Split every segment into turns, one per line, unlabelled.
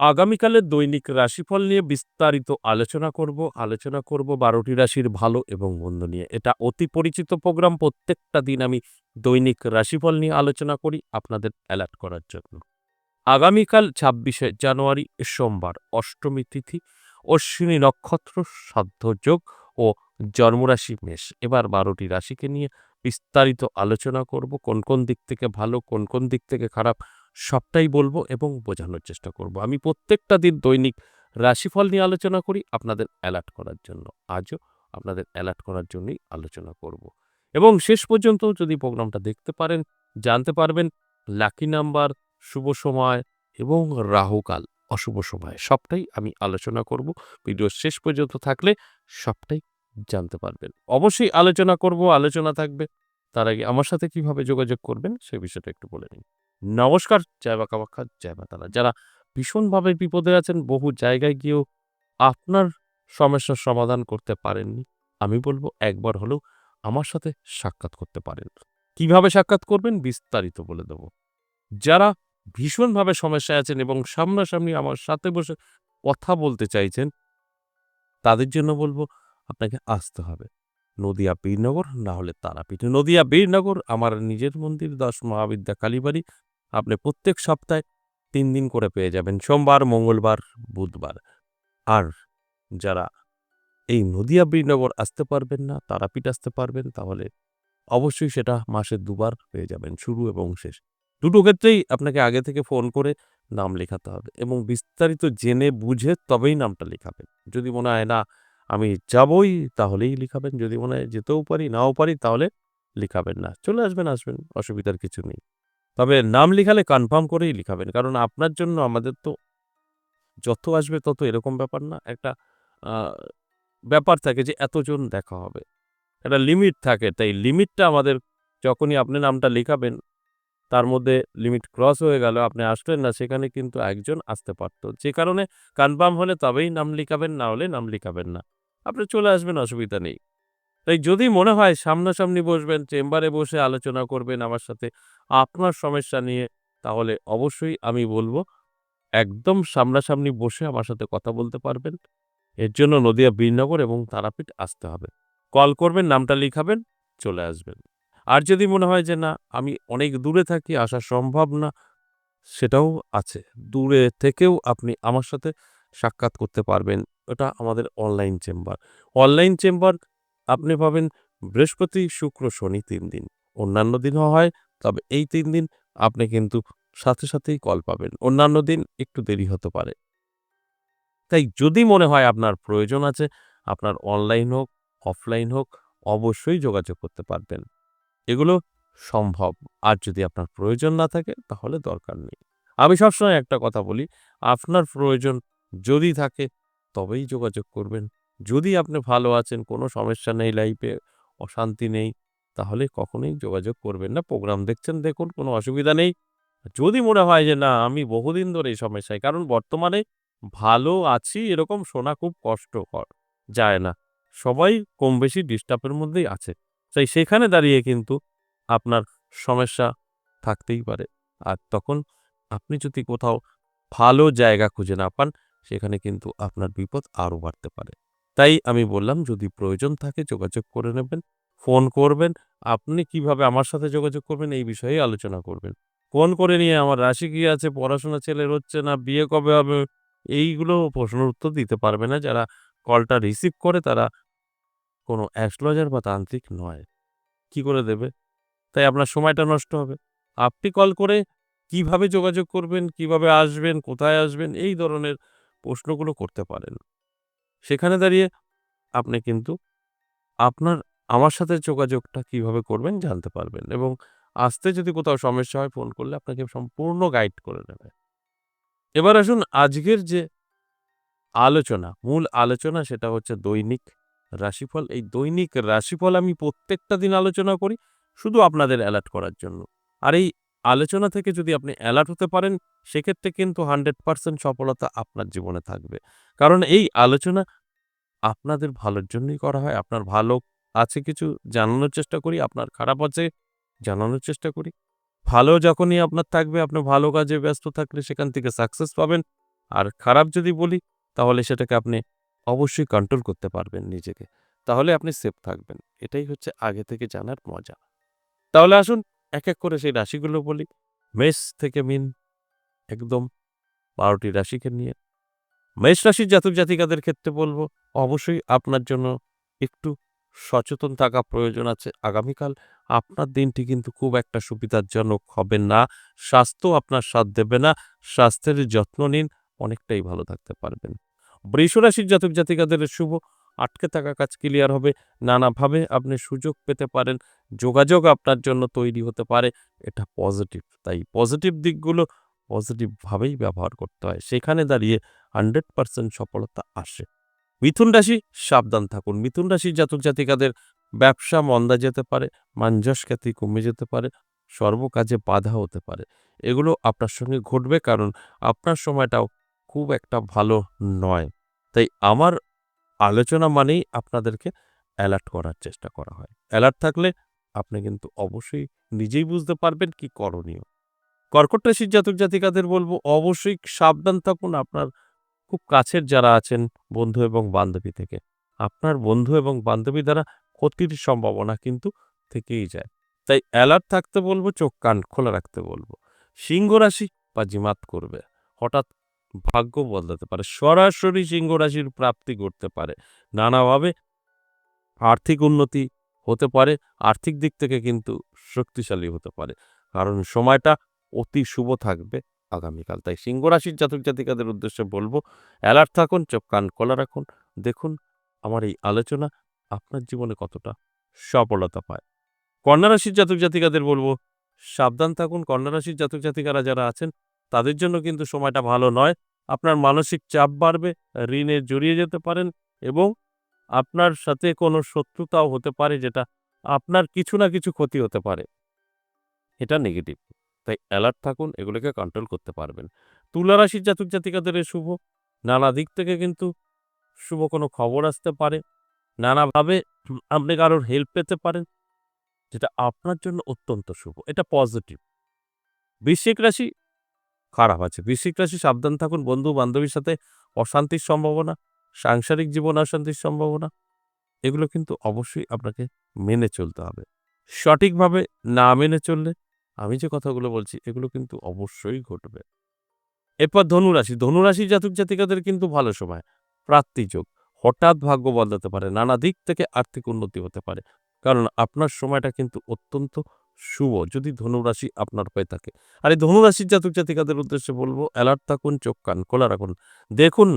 আগামীকালের দৈনিক রাশিফল নিয়ে বিস্তারিত আলোচনা করব। আলোচনা করব বারোটি রাশির ভালো এবং মন্দ নিয়ে। এটা অতি পরিচিত প্রোগ্রাম। প্রত্যেকটা দিন আমি দৈনিক রাশিফল নিয়ে আলোচনা করি আপনাদের অ্যালার্ট করার জন্য। আগামীকাল ছাব্বিশে জানুয়ারি, সোমবার অষ্টমী তিথি, অশ্বিনী নক্ষত্র, সাধ্য যোগ ও জন্মরাশি মেষ। এবার বারোটি রাশিকে নিয়ে বিস্তারিত আলোচনা করব। কোন কোন দিক থেকে ভালো, কোন কোন দিক থেকে খারাপ সবটাই বলব এবং বোঝানোর চেষ্টা করব। আমি প্রত্যেকটা দিন দৈনিক রাশিফল নিয়ে আলোচনা করি আপনাদের অ্যালার্ট করার জন্য। আজও আপনাদের অ্যালার্ট করার জন্যই আলোচনা করব। এবং শেষ পর্যন্ত যদি প্রোগ্রামটা দেখতে পারেন, জানতে পারবেন লাকি নাম্বার শুভ সময় এবং রাহুকাল, অশুভ সময়, সবটাই আমি আলোচনা করব। ভিডিও শেষ পর্যন্ত থাকলে সবটাই জানতে পারবেন। অবশ্যই আলোচনা করব, আলোচনা থাকবে। তার আগে আমার সাথে কীভাবে যোগাযোগ করবেন সে বিষয়টা একটু বলে নিন। নমস্কার, জয় বা কামাখ্যা, জয় মা তারা। যারা ভীষণভাবে বিপদে আছেন, বহু জায়গায় গিয়েও আপনার সমস্যার সমাধান করতে পারেননি। আমি বলব একবার হলেও আমার সাথে সাক্ষাৎ করতে পারেন। কীভাবে সাক্ষাৎ করবেন? বিস্তারিত বলে দেব। যারা ভীষণভাবে সমস্যায় আছেন এবং সামনাসামনি আমার সাথে বসে কথা বলতে চাইছেন, তাদের জন্য বলব আপনাকে আসতে হবে। নদিয়া বীরনগর, না হলে তারাপীঠ। নদিয়া বীরনগর, আমার নিজের মন্দির দশ মহাবিদ্যা কালীবাড়ি। আপনি প্রত্যেক সপ্তাহে তিন দিন করে পেয়ে যাবেন, সোমবার, মঙ্গলবার, বুধবার। আর যারা এই নদিয়া বীরনগর আসতে পারবেন না, তারাপীঠ আসতে পারবেন, তাহলে অবশ্যই সেটা মাসে দুবার পেয়ে যাবেন, শুরু এবং শেষ। দুটো ক্ষেত্রেই আপনাকে আগে থেকে ফোন করে নাম লেখাতে হবে এবং বিস্তারিত জেনে বুঝে তবেই নামটা লেখাবেন। যদি মনে হয়, না, আমি যাবই, তাহলেই লিখাবেন। যদি মনে হয়, যেতেও পারি, নাও পারি, তাহলে লিখাবেন না। চলে আসবেন আসবেন, অসুবিধার কিছু নেই। তবে নাম লিখালে কনফার্ম করেই লিখাবেন। কারণ আপনার জন্য আমাদের তো যত আসবে তত এরকম ব্যাপার না। একটা ব্যাপার থাকে যে এতজন দেখা হবে। একটা লিমিট থাকে। তাই লিমিটটা আমাদের যখনই আপনি নামটা লিখাবেন, তার মধ্যে লিমিট ক্রস হয়ে গেল, আপনি আসলেন না, সেখানে কিন্তু একজন আসতে পারতো। যে কারণে কনফার্ম হলে তবেই নাম লিখাবেন, না হলে নাম লিখাবেন না। আপনি চলে আসবেন, অসুবিধা নেই। তাই যদি মনে হয় সামনাসামনি বসবেন, চেম্বারে বসে আলোচনা করবেন আমার সাথে আপনার সমস্যা নিয়ে তাহলে অবশ্যই আমি বলব, একদম সামনাসামনি বসে আমার সাথে কথা বলতে পারবেন। এর জন্য নদিয়া বীরনগর এবং তারাপীঠ আসতে হবে। কল করবেন, নামটা লিখাবেন, চলে আসবেন। আর যদি মনে হয় যে না, আমি অনেক দূরে থাকি, আসা সম্ভব না, সেটাও আছে। দূরে থেকেও আপনি আমার সাথে সাক্ষাৎ করতে পারবেন। ওটা আমাদের অনলাইন চেম্বার। অনলাইন চেম্বার, আপনি পাবেন বৃহস্পতি, শুক্র, শনি তিন দিন। অন্যান্য দিনও হয় তবে এই তিন দিন আপনি কিন্তু সাথে সাথেই কল পাবেন। অন্যান্য দিন একটু দেরি হতে পারে। তাই যদি মনে হয় আপনার প্রয়োজন আছে, আপনার অনলাইন হোক, অফলাইন হোক, অবশ্যই যোগাযোগ করতে পারবেন। এগুলো সম্ভব। আর যদি আপনার প্রয়োজন না থাকে, তাহলে দরকার নেই। আমি সবসময় একটা কথা বলি, আপনার প্রয়োজন যদি থাকে, তবেই যোগাযোগ করবেন। যদি আপনি ভালো আছেন, কোনো সমস্যা নেই লাইফে অশান্তি নেই তাহলে কখনোই যোগাযোগ করবেন না। প্রোগ্রাম দেখছেন, দেখুন, কোনো অসুবিধা নেই। যদি মনে হয় যে, না, আমি বহুদিন ধরে এই সমস্যায়। কারণ বর্তমানে ভালো আছি এরকম শোনা খুব কষ্টকর, যায় না। সবাই কম বেশি ডিস্টার্বের মধ্যেই আছে। তাই সেখানে দাঁড়িয়ে কিন্তু আপনার সমস্যা থাকতেই পারে। আর তখন আপনি যদি কোথাও ভালো জায়গা খুঁজে না পান, সেখানে কিন্তু আপনার বিপদ আরও বাড়তে পারে। তাই আমি বললাম, যদি প্রয়োজন থাকে যোগাযোগ করে নেবেন। ফোন করবেন, আপনি কীভাবে আমার সাথে যোগাযোগ করবেন, এই বিষয়ে আলোচনা করবেন। ফোন করে নিয়ে আমার রাশি কি আছে, পড়াশোনা ছেলের হচ্ছে না, বিয়ে কবে হবে, এইগুলো প্রশ্নের উত্তর দিতে পারবে না। যারা কলটা রিসিভ করে তারা কোনো অ্যাস্ট্রোলজার বা তান্ত্রিক নয়। কি করে দেবে? তাই আপনার সময়টা নষ্ট হবে। আপনি কল করে কীভাবে যোগাযোগ করবেন, কীভাবে আসবেন, কোথায় আসবেন, এই ধরনের প্রশ্নগুলো করতে পারেন। সেখানে দাঁড়িয়ে আপনি কিন্তু আপনার আমার সাথে যোগাযোগটা কীভাবে করবেন জানতে পারবেন এবং আসতে যদি কোথাও সমস্যা হয় ফোন করলে আপনাকে সম্পূর্ণ গাইড করে নেবে এবার আসুন আজকের যে আলোচনা, মূল আলোচনা সেটা হচ্ছে দৈনিক রাশিফল। এই দৈনিক রাশিফল আমি প্রত্যেকটা দিন আলোচনা করি, শুধু আপনাদের অ্যালার্ট করার জন্য। আর এই আলোচনা থেকে যদি আপনি অ্যালার্ট হতে পারেন, সেক্ষেত্রে কিন্তু হান্ড্রেড পার্সেন্ট সফলতা আপনার জীবনে থাকবে। কারণ এই আলোচনা আপনাদের ভালোর জন্যই করা হয়, আপনার ভালো আছে কিছু জানানোর চেষ্টা করি, আপনার খারাপ আছে জানানোর চেষ্টা করি। ভালো যখনই আপনার থাকবে, আপনি ভালো কাজে ব্যস্ত থাকলে সেখান থেকে সাকসেস পাবেন। আর খারাপ যদি বলি, তাহলে সেটাকে আপনি অবশ্যই কন্ট্রোল করতে পারবেন নিজেকে। তাহলে আপনি সেফ থাকবেন। এটাই হচ্ছে আগে থেকে জানার মজা। তাহলে আসুন এক এক করে সেই রাশিগুলো বলি। মেষ থেকে মিন, একদম বারোটি রাশিকে নিয়ে। মেষ রাশির জাতক জাতিকাদের ক্ষেত্রে বলব, অবশ্যই আপনার জন্য একটু সচেতন থাকা প্রয়োজন আছে। আগামীকাল আপনার দিনটি কিন্তু খুব একটা সুবিধাজনক হবে না। স্বাস্থ্য আপনার সাথ দেবে না। স্বাস্থ্যের যত্ন নিন। অনেকটাই ভালো থাকতে পারবেন। বৃষ রাশির জাতক জাতিকাদের শুভ। আটকে থাকা কাজ ক্লিয়ার হবে। নানাভাবে আপনি সুযোগ পেতে পারেন। যোগাযোগ আপনার জন্য তৈরি হতে পারে। এটা পজিটিভ তাই পজিটিভ দিকগুলো পজিটিভভাবেই ব্যবহার করতে হয়। সেখানে দাঁড়িয়ে হান্ড্রেড পার্সেন্ট সফলতা আসে। মিথুন রাশি, সাবধান থাকুন। মিথুন রাশির জাতক জাতিকাদের ব্যবসা মন্দা যেতে পারে মাঞ্জস খ্যাতি কমে যেতে পারে, সর্বকাজে বাধা হতে পারে। এগুলো আপনার সঙ্গে ঘটবে কারণ আপনার সময়টাও খুব একটা ভালো নয়। তাই আমার আলোচনা মানেই আপনাদেরকে অ্যালার্ট করার চেষ্টা করা হয়। অ্যালার্ট থাকলে আপনি কিন্তু অবশ্যই নিজেই বুঝতে পারবেন কি করণীয়। কর্কট রাশির জাতক জাতিকাদের বলব, অবশ্যই সাবধান থাকুন। আপনার খুব কাছের যারা আছেন বন্ধু এবং বান্ধবী থেকে। আপনার বন্ধু এবং বান্ধবী দ্বারা ক্ষতির সম্ভাবনা কিন্তু থেকেই যায়। তাই অ্যালার্ট থাকতে বলব, চোখ কান খোলা রাখতে বলব। সিংহ রাশি বাজিমাত করবে। হঠাৎ ভাগ্য বদলাতে পারে। সরাসরি সিংহ রাশির প্রাপ্তি করতে পারে। নানাভাবে আর্থিক উন্নতি হতে পারে। আর্থিক দিক থেকে কিন্তু শক্তিশালী হতে পারে। কারণ সময়টা অতি শুভ থাকবে। আগামীকাল। তাই সিংহ রাশির জাতক জাতিকাদের উদ্দেশ্যে বলব অ্যালার্ট থাকুন, চোখ কান খোলা রাখুন। দেখুন আমার এই আলোচনা আপনার জীবনে কতটা সফলতা পায়। কন্যা রাশির জাতক জাতিকাদের বলব, সাবধান থাকুন। কন্যা রাশির জাতক জাতিকারা যারা আছেন, তাদের জন্য কিন্তু সময়টা ভালো নয়। আপনার মানসিক চাপ বাড়বে, ঋণে জড়িয়ে যেতে পারেন এবং আপনার সাথে কোনো শত্রুতাও হতে পারে যেটা আপনার কিছু না কিছু ক্ষতি হতে পারে। এটা নেগেটিভ তাই অ্যালার্ট থাকুন, এগুলোকে কন্ট্রোল করতে পারবেন। তুলা রাশির জাতক জাতিকাদের শুভ। নানা দিক থেকে কিন্তু শুভ কোনো খবর আসতে পারে। নানাভাবে আপনি কারোর হেল্প পেতে পারেন, যেটা আপনার জন্য অত্যন্ত শুভ। এটা পজিটিভ বৃশ্চিক রাশি খারাপ আছে। বৃশ্চিক রাশি সাবধান থাকুন। বন্ধু বান্ধবীর সাথে অশান্তির সম্ভাবনা, সাংসারিক জীবন অশান্তির সম্ভাবনা, এগুলো কিন্তু অবশ্যই আপনাকে মেনে চলতে হবে। সঠিকভাবে না মেনে চললে আমি যে কথাগুলো বলছি, এগুলো কিন্তু অবশ্যই ঘটবে। এরপর ধনুরাশি। ধনুরাশি জাতক জাতিকাদের কিন্তু ভালো সময়। প্রাপ্তিযোগ হঠাৎ ভাগ্য বদলাতে পারে। নানা দিক থেকে আর্থিক উন্নতি হতে পারে। কারণ আপনার সময়টা কিন্তু অত্যন্ত শুভ যদি ধনুরাশি আপনার হয়ে থাকে। আর এই ধনুরাশির জাতক জাতিকাদের উদ্দেশ্যে বলব, অ্যালার্ট থাকুন, চোখ, কান খোলা রাখুন। দেখুন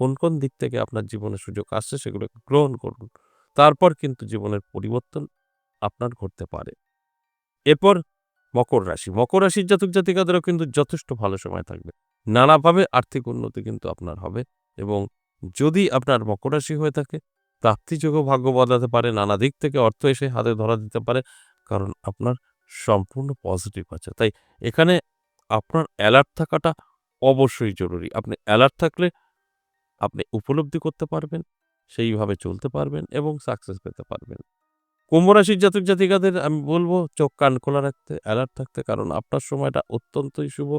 কোন কোন দিক থেকে আপনার জীবনে সুযোগ আসছে সেগুলোকে গ্রহণ করুন। তারপর কিন্তু জীবনের পরিবর্তন আপনার ঘটতে পারে। এরপর মকর রাশি। মকর রাশির জাতক জাতিকাদেরও কিন্তু যথেষ্ট ভালো সময় থাকবে। নানাভাবে আর্থিক উন্নতি কিন্তু আপনার হবে এবং যদি আপনার মকর রাশি হয়ে থাকে প্রাপ্তিযোগও ভাগ্য বদলাতে পারে, নানা দিক থেকে অর্থ এসে হাতে ধরা দিতে পারে, কারণ আপনার সম্পূর্ণ পজিটিভ আছে। তাই এখানে আপনার অ্যালার্ট থাকাটা অবশ্যই জরুরি। আপনি অ্যালার্ট থাকলে আপনি উপলব্ধি করতে পারবেন, সেইভাবে চলতে পারবেন এবং সাকসেস পেতে পারবেন। কুম্ভ রাশির জাতক জাতিকাদের, আমি বলব চোখ কান খোলা রাখতে অ্যালার্ট থাকতে, কারণ আপনার সময়টা অত্যন্তই শুভ।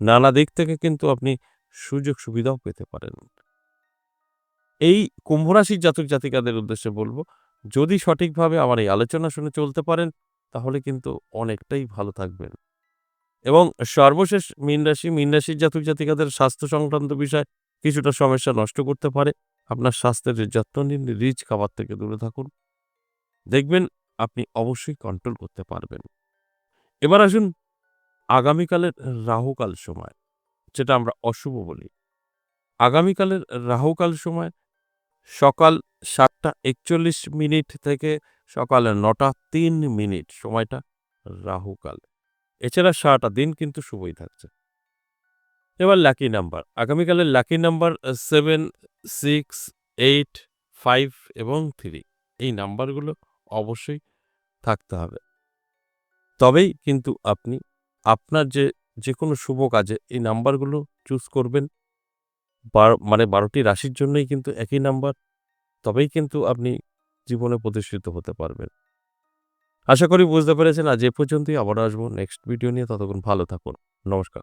নানা দিক থেকে কিন্তু আপনি সুযোগ সুবিধাও পেতে পারেন। এই কুম্ভ রাশির জাতক জাতিকাদের উদ্দেশ্যে বলব, যদি সঠিকভাবে আমার এই আলোচনা শুনে চলতে পারেন, তাহলে কিন্তু অনেকটাই ভালো থাকবেন। এবং সর্বশেষ মীন রাশি, মীন রাশির জাতক জাতিকাদের স্বাস্থ্য সংক্রান্ত বিষয় কিছুটা সমস্যা নষ্ট করতে পারে। আপনার স্বাস্থ্যের যত্ন নিন, রিচ খাবার থেকে দূরে থাকুন। দেখবেন আপনি অবশ্যই কন্ট্রোল করতে পারবেন। এবার আসুন আগামীকালের রাহুকাল সময়, যেটা আমরা অশুভ বলি। আগামীকালের রাহুকাল সময় সকাল সাতটা একচল্লিশ মিনিট থেকে সকাল নটা তিন মিনিট, সময়টা রাহুকাল। এছাড়া সারাটা দিন কিন্তু শুভই থাকছে। এবার লাকি নাম্বার আগামীকালের lucky number seven six eight five এবং থ্রি এই নাম্বারগুলো অবশ্যই থাকতে হবে। তবেই কিন্তু আপনি আপনার যে যে কোনো শুভ কাজে এই নাম্বারগুলো চুজ করবেন। মানে বারোটি রাশির জন্যই কিন্তু একই নাম্বার। তবেই কিন্তু আপনি জীবনে প্রতিষ্ঠিত হতে পারবেন। আশা করি বুঝতে পেরেছেন। আজ এ পর্যন্তই। আবার আসব নেক্সট ভিডিও নিয়ে। ততক্ষণ ভালো থাকুন। নমস্কার।